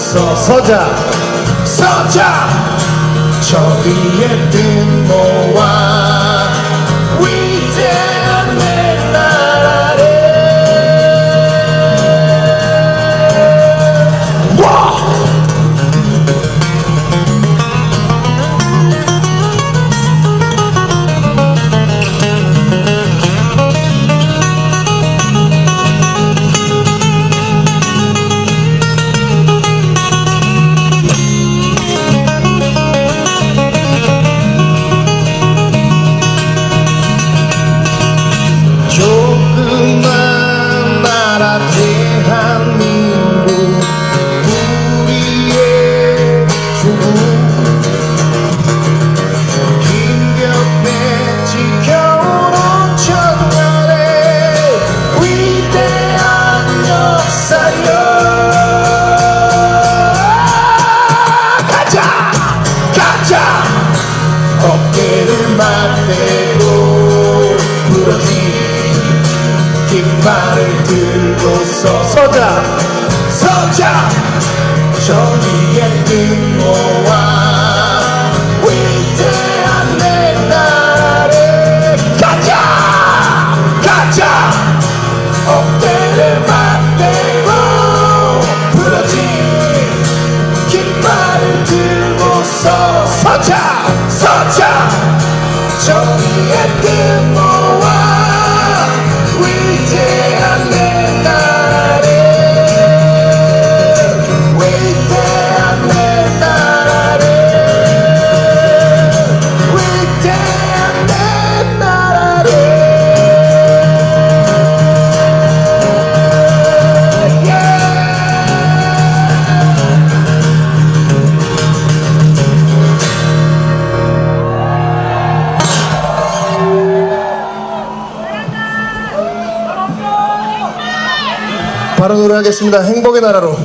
들고서 서자. 서자. 저 위에 뜬 모아. 위대한 내 바로 노래하겠습니다. 행복의 나라로.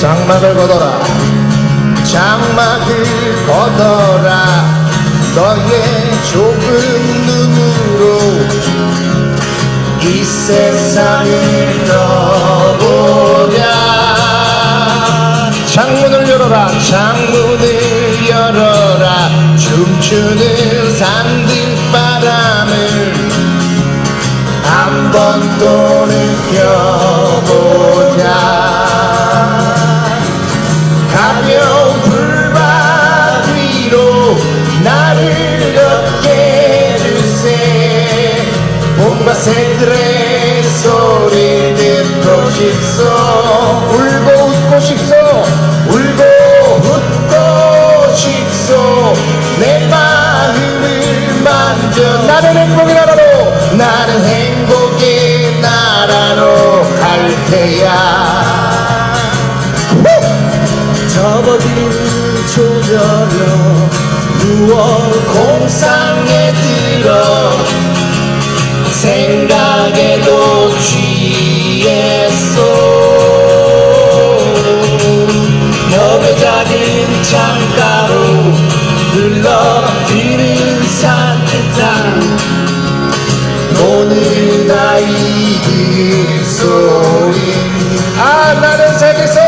장막을 걷어라. 장막을 걷어라. 너의 좁은 눈으로 이 세상을 떠 창문을 열어라 창문을 열어라. 춤추는 산들바람을 한번 또 느껴보자 갈 테야 접어든 조절로 누워 공상에 들어 생각에도 취했소. 너의 작은 창가로 흘러드는 산뜻한 노는 아이들 소리 아 나는 살겠소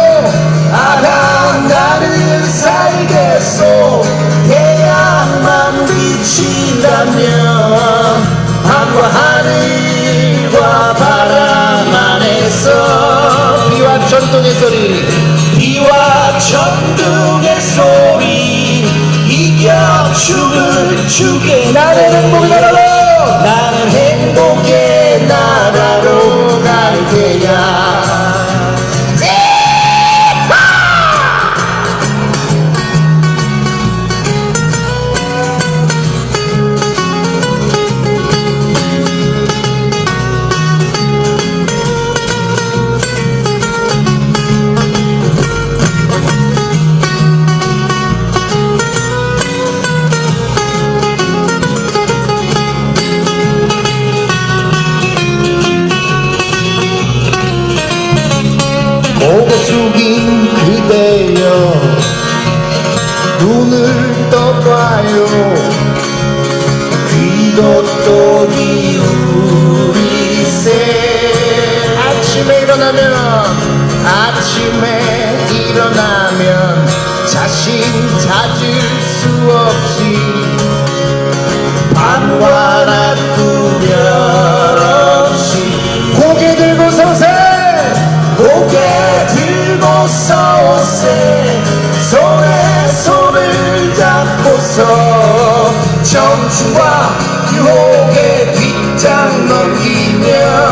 아 난, 나는 살겠소. 태양만 비친다면 밤과 하늘과 바람 안에서 비와 천둥의 소리 비와 천둥의 소리 이겨 춤을 추게 나는 행복의 나라로 나는 행복의 로또니 우리세? 아침에 일어나면 아침에 일어나면 자신 찾을 수 없이 меня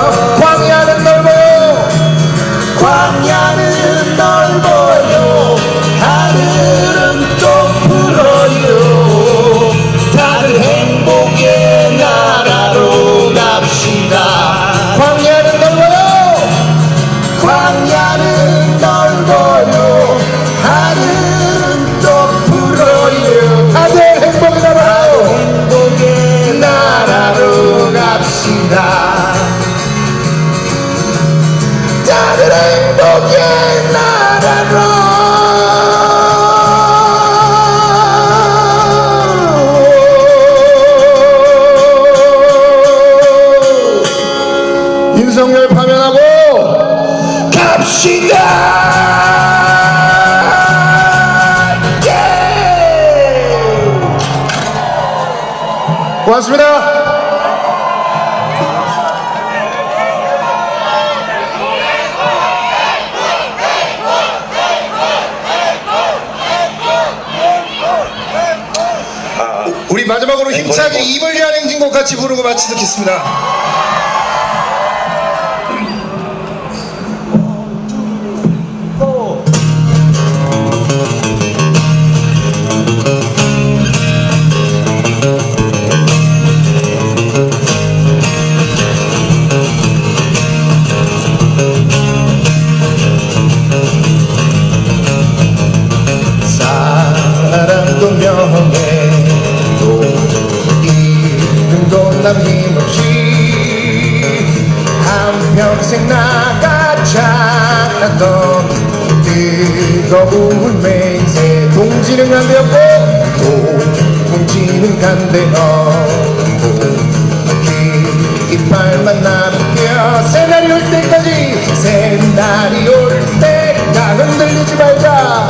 윤석열 파면하고 갑시다! 예! 고맙습니다. 우리 마지막으로 힘차게 입을 위한 행진곡 같이 부르고 마치도록 하겠습니다 뜨거운 맹세 동지는 간대였고 동지는 간대였고 깃발만 남겨 새날이 올 때까지 새날이 올 때가 흔들리지 말자.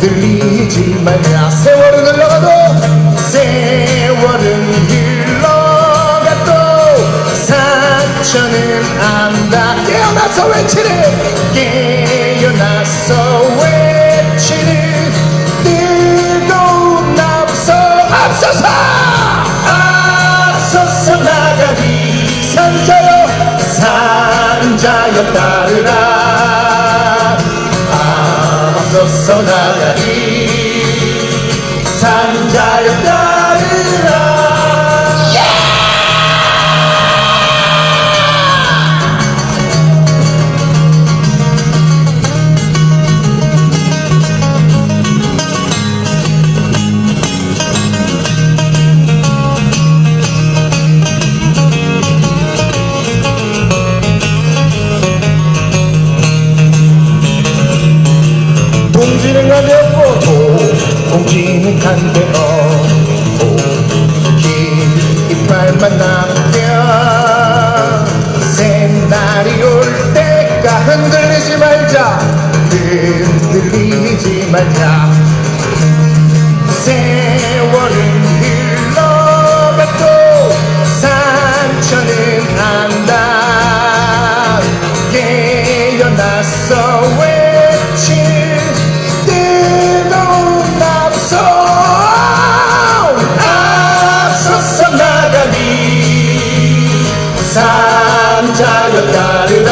흔들리지 말자. 세월은 흘러가도 세월은 흘러가도 상처는 안다. 깨어나서 외치는 깨 자여 따르라. 앞서서 나가리 날이 올 때가 흔들리지 말자. 흔들리지 말자. 세월은 흘러가도 상처는 안 자여 따르라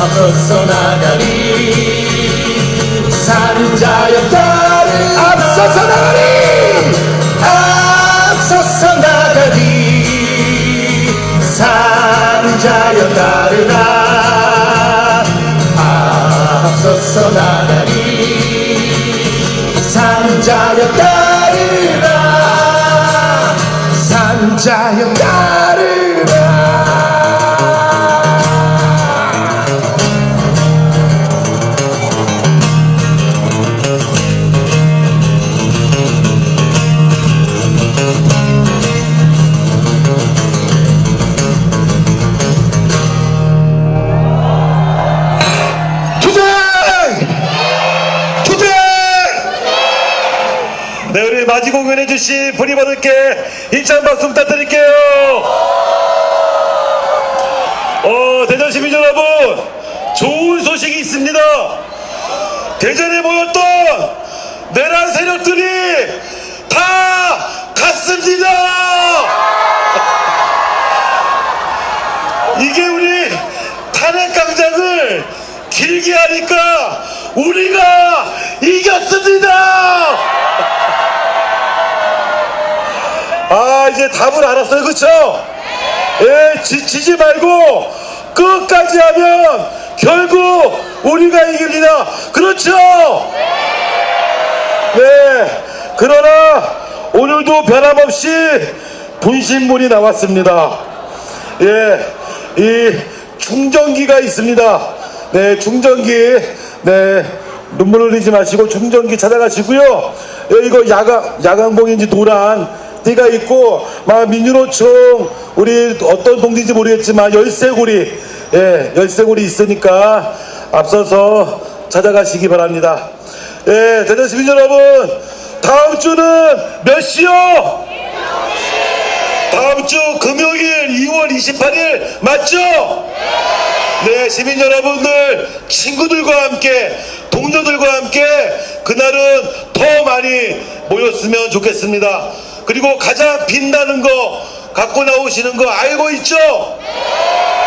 앞서서 나가리. 산자여 따르라 앞서서 나가리. 앞서서 나가리. 산자여 따르라 앞서서 나가리. 산자여 따르라 산자여 따르라 공연해 주신 브리버들께 힘찬 박수 부탁드릴게요. 어, 대전 시민 여러분, 좋은 소식이 있습니다. 대전에 모였던 내란 세력들이 다 갔습니다. 이게 우리 탄핵 강장을 길게 하니까 우리가 이겼습니다. 이제 답을 알았어요. 그쵸? 예 지치지 말고 끝까지 하면 결국 우리가 이깁니다. 그렇죠? 네. 그러나 오늘도 변함없이 분신물이 나왔습니다. 예이 충전기가 있습니다. 네 충전기. 네 눈물 흘리지 마시고 충전기 찾아가시고요. 예, 이거 야간 야간봉인지 노란 띠가 있고 막 민주노총 우리 어떤 동지인지 모르겠지만 열쇠고리 예 열쇠고리 있으니까 앞서서 찾아가시기 바랍니다 예 대전 시민 여러분 다음 주는 몇 시요? 다음 주 금요일 2월 28일 맞죠? 네, 시민 여러분들, 친구들과 함께, 동료들과 함께 그날은 더 많이 모였으면 좋겠습니다. 그리고 가장 빛나는 거 갖고 나오시는 거 알고 있죠?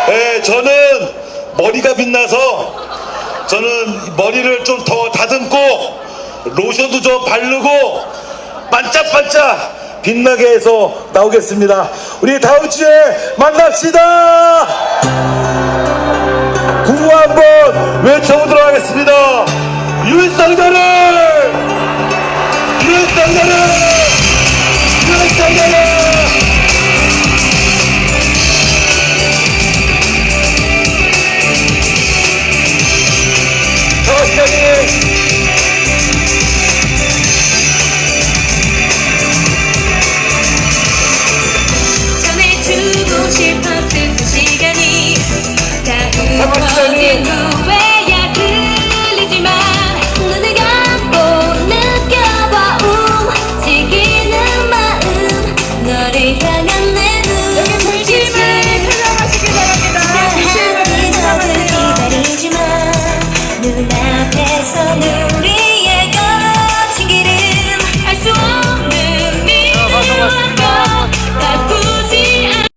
네, 저는 머리가 빛나서 저는 머리를 좀 더 다듬고 로션도 좀 바르고 반짝반짝 빛나게 해서 나오겠습니다. 우리 다음 주에 만납시다. 구호 한번 외쳐보도록 하겠습니다. 윤석열을! 윤석열을! 윤석